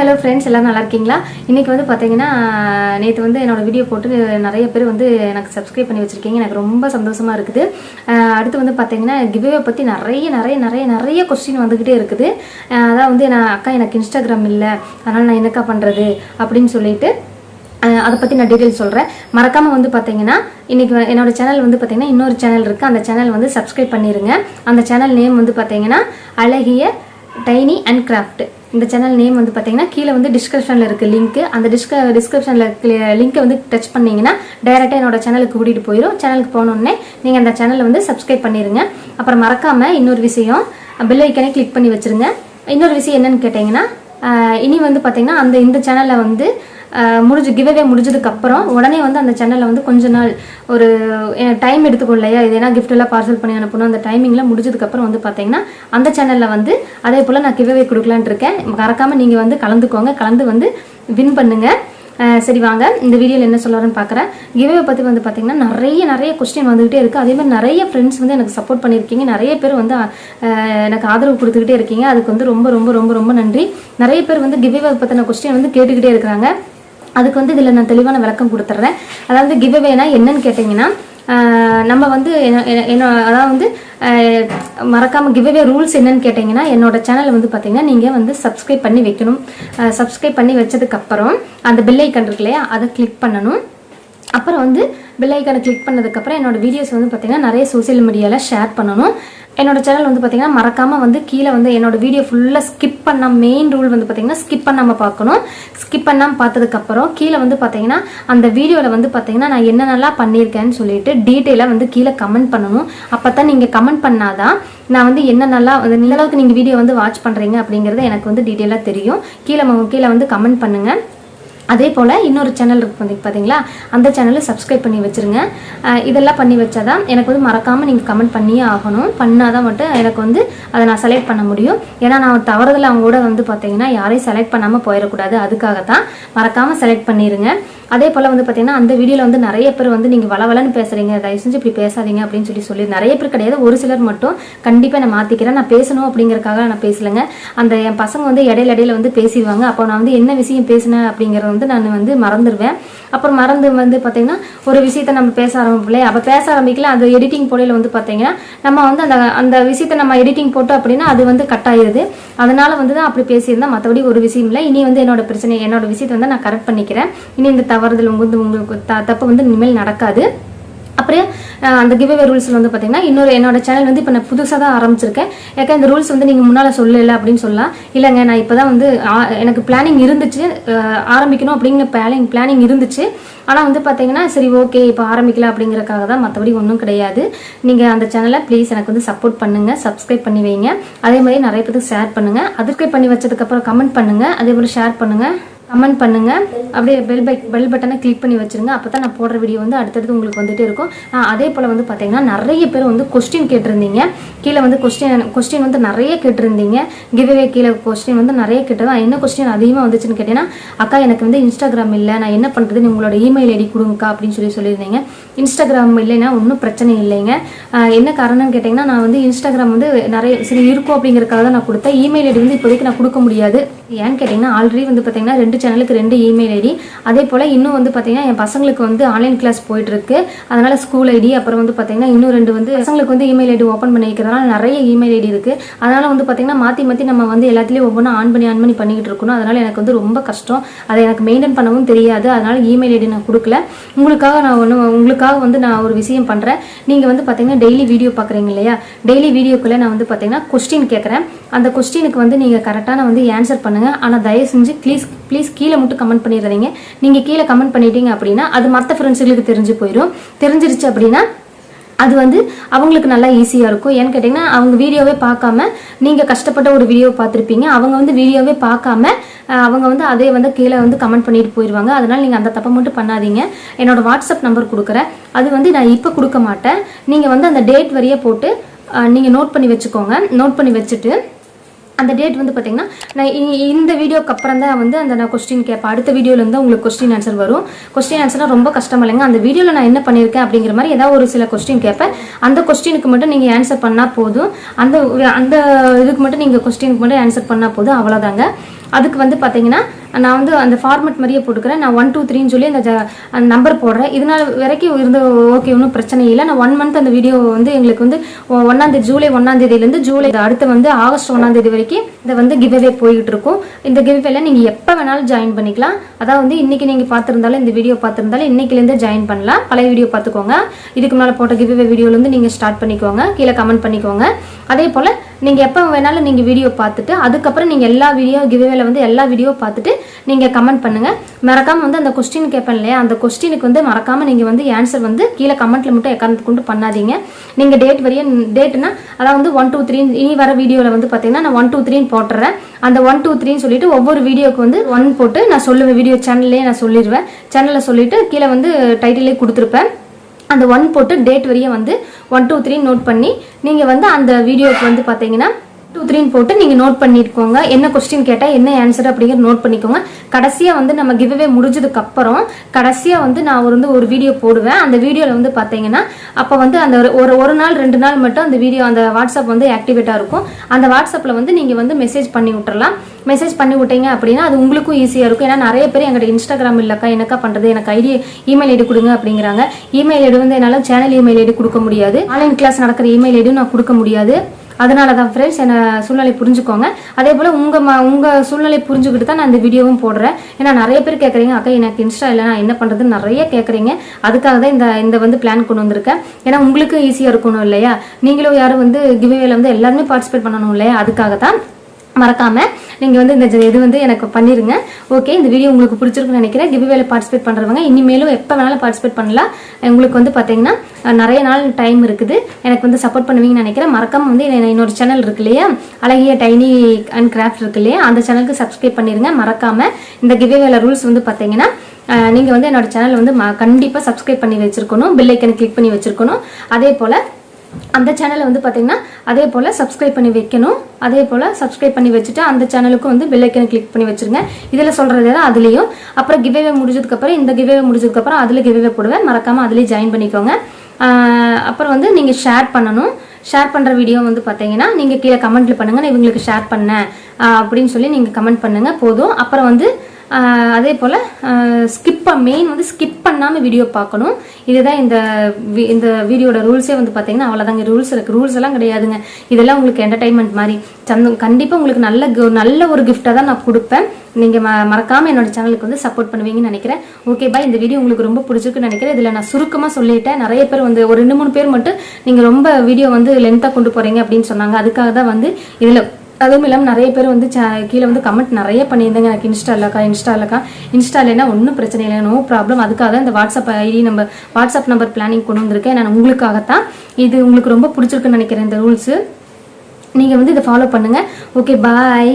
Hello friends எல்லாம் நல்லா இருக்கீங்களா? இன்றைக்கி வந்து பார்த்தீங்கன்னா நேற்று வந்து என்னோட வீடியோ போட்டு நிறைய பேர் வந்து எனக்கு சப்ஸ்கிரைப் பண்ணி வச்சுருக்கீங்க. எனக்கு ரொம்ப சந்தோஷமாக இருக்குது. அடுத்து வந்து பார்த்தீங்கன்னா கிவ்வே பற்றி நிறைய நிறைய நிறைய நிறைய கொஸ்டின் வந்துக்கிட்டே இருக்குது. அதான் வந்து நான் அக்கா எனக்கு இன்ஸ்டாகிராம் இல்லை. அதனால் நான் என்னக்கா பண்ணுறது அப்படின்னு சொல்லிட்டு அதை பற்றி நான் டீட்டெயில் சொல்கிறேன் மறக்காமல் வந்து பார்த்தீங்கன்னா இன்றைக்கி என்னோடய சேனல் வந்து பார்த்தீங்கன்னா இன்னொரு சேனல் இருக்குது அந்த சேனல் வந்து சப்ஸ்கிரைப் பண்ணிடுங்க அந்த சேனல் நேம் வந்து பார்த்தீங்கன்னா அழகிய டைனி அண்ட் கிராஃப்ட் இந்த சேனல் நேம் வந்து பார்த்தீங்கன்னா கீழே வந்து டிஸ்கிரிப்ஷனில் இருக்குது லிங்க் அந்த டிஸ்க டிஸ்கிரிப்ஷனில் லிங்க்கை வந்து டச் பண்ணீங்கன்னா டைரெக்டாக என்னோட சேனலுக்கு கூட்டிகிட்டு போயிடும் சேனலுக்கு போனோடனே நீங்கள் அந்த சேனலை வந்து சப்ஸ்கிரைப் பண்ணிடுங்க அப்புறம் மறக்காமல் இன்னொரு விஷயம் பெல் ஐக்கனே கிளிக் பண்ணி வச்சுருங்க. இன்னொரு விஷயம் என்னன்னு கேட்டிங்கன்னா இனி வந்து பார்த்தீங்கன்னா அந்த இந்த சேனலில் வந்து முடிஞ்சு கிவ்அவே முடிஞ்சதுக்கப்புறம் உடனே வந்து அந்த சேனலில் வந்து கொஞ்ச நாள் ஒரு டைம் எடுத்துக்கும் இல்லையா? இது ஏன்னா gift எல்லாம் பார்சல் பண்ணி அனுப்பணும்? அந்த டைமிங்கில் முடிஞ்சதுக்கப்புறம் வந்து பார்த்தீங்கன்னா அந்த சேனலில் வந்து அதே போல் நான் கிவ்அவே கொடுக்கலான்னு இருக்கேன். மறக்காமல் நீங்கள் வந்து கலந்துக்கோங்க. கலந்து வந்து வின் பண்ணுங்கள் சரி வாங்க. இந்த வீடியோவில் என்ன சொல்லலாம்னு பார்க்குறேன் கிவ்வே பற்றி வந்து பார்த்தீங்கன்னா நிறைய நிறைய கொஸ்டின் வந்துகிட்டே இருக்குது அதே மாதிரி நிறைய ஃப்ரெண்ட்ஸ் வந்து எனக்கு சப்போர்ட் பண்ணியிருக்கீங்க. நிறைய பேர் வந்து எனக்கு ஆதரவு கொடுத்துக்கிட்டே இருக்கீங்க. அதுக்கு வந்து ரொம்ப ரொம்ப ரொம்ப ரொம்ப நன்றி. நிறைய பேர் வந்து கிவ்வே பற்றின கொஸ்டின் வந்து கேட்டுக்கிட்டே இருக்கிறாங்க. அதுக்கு வந்து இதில் நான் தெளிவான விளக்கம் கொடுத்துட்றேன் அதாவது கிவ்அவேனா என்னன்னு கேட்டிங்கன்னா நம்ம வந்து என்ன- அதாவது வந்து மறக்காமல் கிவ்அவே ரூல்ஸ் என்னன்னு கேட்டிங்கன்னா என்னோட சேனலை வந்து பார்த்தீங்கன்னா நீங்கள் வந்து சப்ஸ்கிரைப் பண்ணி வைக்கணும். சப்ஸ்கிரைப் பண்ணி வச்சதுக்கப்புறம் அந்த பெல் ஐக்கன் இருக்கு இல்லையா அதை கிளிக் பண்ணணும். அப்புறம் வந்து பெல் ஐக்கானை கிளிக் பண்ணதுக்கப்புறம் என்னோட வீடியோஸ் வந்து பார்த்திங்கன்னா நிறைய சோஷியல் மீடியாவில் ஷேர் பண்ணணும். என்னோட சேனல் வந்து பார்த்தீங்கன்னா மறக்காமல் வந்து கீழே வந்து என்னோடய வீடியோ ஃபுல்லாக ஸ்கிப் பண்ண மெயின் ரூல் வந்து பார்த்தீங்கன்னா ஸ்கிப் பண்ணாமல் பார்க்கணும். ஸ்கிப் பண்ணாமல் பார்த்ததுக்கப்புறம் கீழே வந்து பார்த்தீங்கன்னா அந்த வீடியோவில் வந்து பார்த்தீங்கன்னா நான் என்னென்னலாம் பண்ணியிருக்கேன்னு சொல்லிட்டு டீட்டெயிலாக வந்து கீழே கமெண்ட் பண்ணணும். அப்போ தான் நீங்கள் கமெண்ட் பண்ணாதான் நான் வந்து என்னென்னலாம் வந்து இந்த அளவுக்கு நீங்கள் வீடியோ வந்து வாட்ச் பண்ணுறீங்க அப்படிங்கிறது எனக்கு வந்து டீட்டெயிலாக தெரியும். கீழே கீழே வந்து கமெண்ட் பண்ணுங்கள் அதே போல் இன்னொரு சேனல் இருக்கு வந்து பார்த்தீங்களா அந்த சேனலை சப்ஸ்கிரைப் பண்ணி வச்சுருங்க. இதெல்லாம் பண்ணி வச்சாதான் எனக்கு வந்து மறக்காமல் நீங்கள் கமெண்ட் பண்ணியே ஆகணும். பண்ணால் தான் மட்டும் எனக்கு வந்து அதை நான் செலக்ட் பண்ண முடியும். ஏன்னா நான் தவறுதல் அவங்க கூட வந்து பார்த்தீங்கன்னா யாரையும் செலக்ட் பண்ணாமல் போயிடக்கூடாது. அதுக்காக தான் மறக்காமல் செலக்ட் பண்ணிடுங்க அதே போல் வந்து பார்த்தீங்கன்னா அந்த வீடியோவில் வந்து நிறைய பேர் வந்து நீங்கள் வளவலன்னு பேசுகிறீங்க தயவு செஞ்சு இப்படி பேசாதீங்க அப்படின்னு சொல்லி சொல்லி நிறைய பேர் கிடையாது. ஒரு சிலர் மட்டும் கண்டிப்பாக நான் மாற்றிக்கிறேன் நான் பேசணும் அப்படிங்கிறக்காக நான் பேசலைங்க. அந்த என் பசங்க வந்து இடையில இடையில வந்து பேசிடுவாங்க. அப்போ நான் வந்து என்ன விஷயம் பேசினேன் அப்படிங்கிறத வந்து நான் வந்து மறந்துடுவேன். அப்புறம் மறந்து வந்து பார்த்தீங்கன்னா ஒரு விஷயத்த நம்ம பேச ஆரம்பிக்கல அப்போ பேச ஆரம்பிக்கல அந்த எடிட்டிங் போடையில் வந்து பார்த்தீங்கன்னா நம்ம வந்து அந்த அந்த விஷயத்த நம்ம எடிட்டிங் போட்டோம் அப்படின்னா அது வந்து கட் ஆயிடுது அதனால வந்து தான் அப்படி பேசியிருந்தா மற்றபடி ஒரு விஷயம் இல்லை. இனி வந்து என்னோட பிரச்சனை என்னோட விஷயத்தை வந்து நான் கரெக்ட் பண்ணிக்கிறேன். இனி இந்த தவறுதல் வந்து உங்களுக்கு த- தப்பு வந்து இனிமேல் நடக்காது. அப்புறம் அந்த கிவ்அவே ரூல்ஸில் வந்து பார்த்தீங்கன்னா இன்னொரு என்னோட சேனல் வந்து இப்போ நான் புதுசாக தான் ஆரம்பிச்சிருக்கேன். ஏக்கா இந்த ரூல்ஸ் வந்து நீங்கள் முன்னால் சொல்லலை அப்படின்னு சொல்லலாம். இல்லைங்க நான் இப்போ தான் வந்து ஆ- எனக்கு பிளானிங் இருந்துச்சு. ஆரம்பிக்கணும் அப்படிங்கிற பிளானிங் பிளானிங் இருந்துச்சு. ஆனால் வந்து பார்த்தீங்கன்னா சரி ஓகே இப்போ ஆரம்பிக்கலாம் அப்படிங்கிறக்காக தான் மற்றபடி ஒன்றும் கிடையாது. நீங்கள் அந்த சேனலை ப்ளீஸ் எனக்கு வந்து சப்போர்ட் பண்ணுங்கள் சப்ஸ்கிரைப் பண்ணி வைங்க. அதே மாதிரி நிறைய பேருக்கு ஷேர் பண்ணுங்கள் சப்ஸ்கிரைப் பண்ணி வச்சதுக்கப்புறம் கமெண்ட் பண்ணுங்கள் அதே போல் ஷேர் பண்ணுங்கள் கமெண்ட் பண்ணுங்கள் அப்படியே பெல் பை பெல் பட்டனை கிளிக் பண்ணி வச்சிருங்க. அப்போ தான் நான் போடுற வீடியோ வந்து அடுத்தடுத்து உங்களுக்கு வந்துகிட்டே இருக்கும். அதே போல் வந்து பார்த்தீங்கன்னா நிறைய பேர் வந்து கொஸ்டின் கேட்டிருந்தீங்க. கீழே வந்து கொஸ்டின் கொஸ்டின் வந்து நிறைய கேட்டிருந்தீங்க. கிவ்வே கீழே கொஸ்டின் வந்து நிறைய கேட்டது என்ன கொஸ்டின் அதிகமாக வந்துச்சுன்னு கேட்டீங்கன்னா அக்கா எனக்கு வந்து இன்ஸ்டாகிராம் இல்லை. நான் என்ன பண்ணுறது உங்களோட இமெயில் ஐடி கொடுங்கக்கா அப்படின்னு சொல்லி சொல்லியிருந்தீங்க. இன்ஸ்டாகிராம் இல்லைன்னா ஒன்றும் பிரச்சனை இல்லைங்க. என்ன காரணம்னு கேட்டிங்கன்னா நான் வந்து இன்ஸ்டாகிராம் வந்து நிறைய சரி இருக்கும் அப்படிங்கிறக்காக தான் நான் கொடுத்தேன். இமெயில் ஐடி வந்து இப்போதைக்கு நான் கொடுக்க முடியாது. ஏன்னு கேட்டிங்கன்னா ஆல்ரெடி வந்து பார்த்தீங்கன்னா ரெண்டு சேனலுக்கு ரெண்டு இமெயில் ஐடி அதே போல் இன்னும் வந்து பார்த்திங்கன்னா என் பசங்களுக்கு வந்து ஆன்லைன் கிளாஸ் போயிட்டுருக்கு. அதனால் ஸ்கூல் ஐடி அப்புறம் வந்து பார்த்தீங்கன்னா இன்னும் ரெண்டு வந்து பசங்களுக்கு வந்து இமெயில் ஐடி ஓப்பன் பண்ணி வைக்கிறதுனால நிறைய இமெயில் ஐடி இருக்குது அதனால் வந்து பார்த்திங்கன்னா மாற்றி மாற்றி நம்ம வந்து எல்லாத்துலேயும் ஒவ்வொன்றும் ஆன் பண்ணி ஆன் பண்ணி பண்ணிக்கிட்டு இருக்கணும். அதனால் எனக்கு வந்து ரொம்ப கஷ்டம். அதை எனக்கு மெயின்டைன் பண்ணவும் தெரியாது. அதனால் இமெயில் ஐடி நான் கொடுக்கல. உங்களுக்காக நான் ஒன்று உங்களுக்காக வந்து நான் ஒரு விஷயம் பண்ணுறேன் நீங்கள் வந்து பார்த்திங்கன்னா டெய்லி வீடியோ பார்க்குறீங்க இல்லையா? டெய்லி வீடியோக்குள்ளே நான் வந்து பார்த்திங்கன்னா கொஸ்டின் கேட்குறேன் அந்த கொஸ்டினுக்கு வந்து நீங்கள் கரெக்டான வந்து ஆன்சர் பண்ணுங்கள் ஆனால் தயவு செஞ்சு ப்ளீஸ் ப்ளீஸ் கீழே மட்டும் கமெண்ட் பண்ணிடுறீங்க நீங்கள் கீழே கமெண்ட் பண்ணிட்டீங்க அப்படின்னா அது மற்ற ஃப்ரெண்ட்ஸுகளுக்கு தெரிஞ்சு போயிடும் தெரிஞ்சிருச்சு அப்படின்னா அது வந்து அவங்களுக்கு நல்லா ஈஸியாக இருக்கும். ஏன்னு கேட்டிங்கன்னா அவங்க வீடியோவே பார்க்காம நீங்கள் கஷ்டப்பட்ட ஒரு வீடியோ பார்த்துருப்பீங்க. அவங்க வந்து வீடியோவே பார்க்காம அவங்க வந்து அதே வந்து கீழே வந்து கமெண்ட் பண்ணிட்டு போயிடுவாங்க அதனால் நீங்கள் அந்த தப்பை மட்டும் பண்ணாதீங்க. என்னோட வாட்ஸ்அப் நம்பர் கொடுக்குறேன். அது வந்து நான் இப்போ கொடுக்க மாட்டேன். நீங்கள் வந்து அந்த டேட் வரியே போட்டு நீங்கள் நோட் பண்ணி வச்சுக்கோங்க. நோட் பண்ணி வச்சுட்டு அந்த டேட் வந்து பார்த்தீங்கன்னா நான் இ- இந்த வீடியோக்கு அப்புறம் தான் வந்து அந்த நான் கொஸ்டின் கேட்பேன். அடுத்த வீடியோலேருந்து உங்களுக்கு கொஸ்டின் ஆன்சர் வரும். கொஸ்டின் ஆன்சர்லாம் ரொம்ப கஷ்டமா இல்லைங்க. அந்த வீடியோவில் நான் என்ன பண்ணியிருக்கேன் அப்படிங்கிற மாதிரி ஏதாவது ஒரு சில கொஸ்டின் கேட்பேன். அந்த கொஸ்டினுக்கு மட்டும் நீங்கள் ஆன்சர் பண்ணால் போதும். அந்த அந்த இதுக்கு மட்டும் நீங்கள் கொஸ்டினுக்கு மட்டும் ஆன்சர் பண்ணால் போதும். அவ்வளோதாங்க அதுக்கு வந்து பார்த்தீங்கன்னா நான் வந்து அந்த ஃபார்மெட் மாதிரியே போட்டுக்கிறேன். நான் ஒன் டூ த்ரீன்னு சொல்லி அந்த அந்த நம்பர் போடுறேன். இதனால் வரைக்கும் இருந்த ஓகே ஒன்றும் பிரச்சனை இல்லை. நான் ஒன் மந்த் அந்த வீடியோ வந்து எங்களுக்கு வந்து ஒ- ஜூலை ஒன்றாந்தேதியிலேருந்து ஜூலை அடுத்து வந்து ஆகஸ்ட் ஒன்றாந்தேதி வரைக்கும் இதை வந்து கிவ்அவே போய்கிட்டு இருக்கும். இந்த கிவ்அவேல நீங்கள் எப்போ வேணாலும் ஜாயின் பண்ணிக்கலாம். அதாவது வந்து இன்றைக்கி நீங்கள் பார்த்துருந்தாலும் இந்த வீடியோ பார்த்துருந்தாலும் இன்றைக்கிலேருந்து ஜாயின் பண்ணலாம். பழைய வீடியோ பார்த்துக்கோங்க. இதுக்கு மேலே போட்ட கிவ்அவே வீடியோலேருந்து நீங்கள் ஸ்டார்ட் பண்ணிக்கோங்க. கீழே கமெண்ட் பண்ணிக்கோங்க. அதே போல் நீங்கள் எப்போ வேணாலும் நீங்கள் வீடியோ பார்த்துட்டு அதுக்கப்புறம் நீங்கள் எல்லா வீடியோ கிவ்அவேல வந்து எல்லா வீடியோ பார்த்துட்டு நீங்கள் கமெண்ட் பண்ணுங்கள் மறக்காமல் வந்து அந்த கொஸ்டின் கேட்பேன் இல்லையா? அந்த கொஸ்டினுக்கு வந்து மறக்காமல் நீங்கள் வந்து ஆன்சர் வந்து கீழே கமெண்ட்டில் மட்டும் எக்காரணத்து கொண்டு பண்ணாதீங்க. நீங்கள் டேட் வரைய டேட்னா அதாவது வந்து ஒன் டூ த்ரீ இனி வர வீடியோவில் வந்து பார்த்தீங்கன்னா நான் ஒன் டூ த்ரீன்னு போட்டுறேன். அந்த ஒன் டூ த்ரீன்னு சொல்லிட்டு ஒவ்வொரு வீடியோக்கு வந்து ஒன் போட்டு நான் சொல்லுவேன். வீடியோ சேனல்லே நான் சொல்லிடுவேன் சேனலில் சொல்லிட்டு கீழே வந்து டைட்டிலே கொடுத்துருப்பேன். அந்த ஒன் போட்டு டேட் வரையும் வந்து ஒன் டூ த்ரீ நோட் பண்ணி நீங்கள் வந்து அந்த வீடியோக்கு வந்து பார்த்தீங்கன்னா டூ த்ரீன்னு போட்டு நீங்கள் நோட் பண்ணிருக்கோங்க என்ன கொஸ்டின் கேட்டால் என்ன ஆன்சர் அப்படிங்கிற நோட் பண்ணிக்கோங்க. கடைசியாக வந்து நம்ம கிவ்வே முடிஞ்சதுக்கப்புறம் கடைசியாக வந்து நான் வந்து ஒரு வீடியோ போடுவேன். அந்த வீடியோவில் வந்து பார்த்தீங்கன்னா அப்போ வந்து அந்த ஒரு- ஒரு ஒரு நாள் ரெண்டு நாள் மட்டும் அந்த வீடியோ அந்த வாட்ஸ்அப் வந்து ஆக்டிவேட்டாக இருக்கும். அந்த வாட்ஸ்அப்பில் வந்து நீங்கள் வந்து மெசேஜ் பண்ணி விட்டுறலாம். மெசேஜ் பண்ணி விட்டீங்க அப்படின்னா அது உங்களுக்கும் ஈஸியாக இருக்கும். ஏன்னா நிறைய பேர் எங்கள்கிட்ட இன்ஸ்டாகிராம் இல்லைக்கா என்னக்கா பண்ணுறது எனக்கு ஐடி இமெயில் ஐடி கொடுங்க அப்படிங்கிறாங்க. இமெயில் ஐடி வந்து என்னால் சேனல் இமெயில் ஐடி கொடுக்க முடியாது. ஆன்லைன் கிளாஸ் நடக்கிற இமெயில் ஐடியும் நான் கொடுக்க முடியாது. அதனால தான் ஃப்ரெண்ட்ஸ் என்ன சூழ்நிலை புரிஞ்சுக்கோங்க. அதே போல் உங்கள் ம உங்கள் சூழ்நிலை புரிஞ்சுக்கிட்டு தான் நான் இந்த வீடியோவும் போடுறேன். ஏன்னா நிறைய பேர் கேட்குறீங்க அக்கா எனக்கு இன்ஸ்டா இல்லை நான் என்ன பண்ணுறதுன்னு நிறைய கேட்குறீங்க அதுக்காக தான் இந்த இந்த வந்து பிளான் கொண்டு வந்திருக்கேன். ஏன்னா உங்களுக்கு ஈஸியாக இருக்கணும் இல்லையா? நீங்களும் யாரும் வந்து கிவ்வேல வந்து எல்லாருமே பார்ட்டிசிபேட் பண்ணணும் இல்லையா? அதுக்காக தான் மறக்காமல் நீங்கள் வந்து இந்த இது வந்து எனக்கு பண்ணிடுங்க ஓகே இந்த வீடியோ உங்களுக்கு பிடிச்சிருக்குன்னு நினைக்கிறேன். கிவ்வேல பார்ட்டிசிபேட் பண்ணுறவங்க இனிமேலும் எப்போ வேணாலும் பார்ட்டிசிபேட் பண்ணலாம். உங்களுக்கு வந்து பார்த்தீங்கன்னா நிறைய நாள் டைம் இருக்குது. எனக்கு வந்து சப்போர்ட் பண்ணுவீங்கன்னு நினைக்கிறேன். மறக்காமல் வந்து இன்னொரு சேனல் இருக்கு இல்லையா? அழகிய டைனி அண்ட் கிராஃப்ட் இருக்கு இல்லையா? அந்த சேனலுக்கு சப்ஸ்கிரைப் பண்ணிடுங்க மறக்காமல் இந்த கிவ்வேல ரூல்ஸ் வந்து பார்த்தீங்கன்னா நீங்கள் வந்து என்னோட சேனல் வந்து ம- சப்ஸ்கிரைப் பண்ணி வச்சுருக்கணும். பில்லைக்கனை கிளிக் பண்ணி வச்சுருக்கணும். அதே போல் அந்த சேனலை வந்து பார்த்தீங்கன்னா அதே போல் சப்ஸ்கிரைப் பண்ணி வைக்கணும். அதே போல் சப்ஸ்கிரைப் பண்ணி வச்சுட்டு அந்த சேனலுக்கும் வந்து பெல்லைக்கனை கிளிக் பண்ணி வச்சுருங்க. இதில் சொல்கிறது தான் அதுலேயும். அப்புறம் கிவேவே முடிஞ்சதுக்கப்புறம் இந்த கிவேவே முடிஞ்சதுக்கப்புறம் அதில் கிவ்வே போடுவேன். மறக்காமல் அதுலேயும் ஜாயின் பண்ணிக்கோங்க. அப்புறம் வந்து நீங்கள் ஷேர் பண்ணணும். ஷேர் பண்ணுற வீடியோ வந்து பார்த்தீங்கன்னா நீங்கள் கீழே கமெண்ட்டில் பண்ணுங்கள் நான் இவங்களுக்கு ஷேர் பண்ணேன். அப்படின்னு சொல்லி நீங்கள் கமெண்ட் பண்ணுங்கள் போதும். அப்புறம் வந்து அதே போல் ஸ்கிப் மெயின் வந்து ஸ்கிப் பண்ணாமல் வீடியோ பார்க்கணும். இதுதான் இந்த வி- இந்த வீடியோட ரூல்ஸே வந்து பார்த்தீங்கன்னா அவ்வளோதாங்க ரூல்ஸ் இருக்குது ரூல்ஸ் எல்லாம் கிடையாதுங்க. இதெல்லாம் உங்களுக்கு என்டர்டைன்மெண்ட் மாதிரி. சந்தம் கண்டிப்பாக உங்களுக்கு நல்ல நல்ல ஒரு கிஃப்டாக தான் நான் கொடுப்பேன். நீங்கள் ம மறக்காமல் என்னோட சேனலுக்கு வந்து சப்போர்ட் பண்ணுவீங்கன்னு நினைக்கிறேன். ஓகே பாய் இந்த வீடியோ உங்களுக்கு ரொம்ப பிடிச்சிருக்குன்னு நினைக்கிறேன். இதில் நான் சுருக்கமாக சொல்லிட்டேன். நிறைய பேர் வந்து ஒரு ரெண்டு மூணு பேர் மட்டும் நீங்கள் ரொம்ப வீடியோ வந்து லென்த்தாக கொண்டு போகிறீங்க அப்படின்னு சொன்னாங்க. அதுக்காக தான் வந்து இதில் அதுவும் இல்லாமல் நிறைய பேர் வந்து சே கீழே வந்து கமெண்ட் நிறைய பண்ணியிருந்தாங்க. எனக்கு இன்ஸ்டா இல்லைக்கா இன்ஸ்டா இல்லைக்கா. இன்ஸ்டா இல்லைன்னா ஒன்றும் பிரச்சனை இல்லை. நோ ப்ராப்ளம் அதுக்காக தான் இந்த WhatsApp ID number WhatsApp number planning கொண்டு வந்திருக்கேன். நான் உங்களுக்காகத்தான் இது உங்களுக்கு ரொம்ப பிடிச்சிருக்குன்னு நினைக்கிறேன் இந்த ரூல்ஸு நீங்கள் வந்து இதை ஃபாலோ பண்ணுங்கள் ஓகே பாய்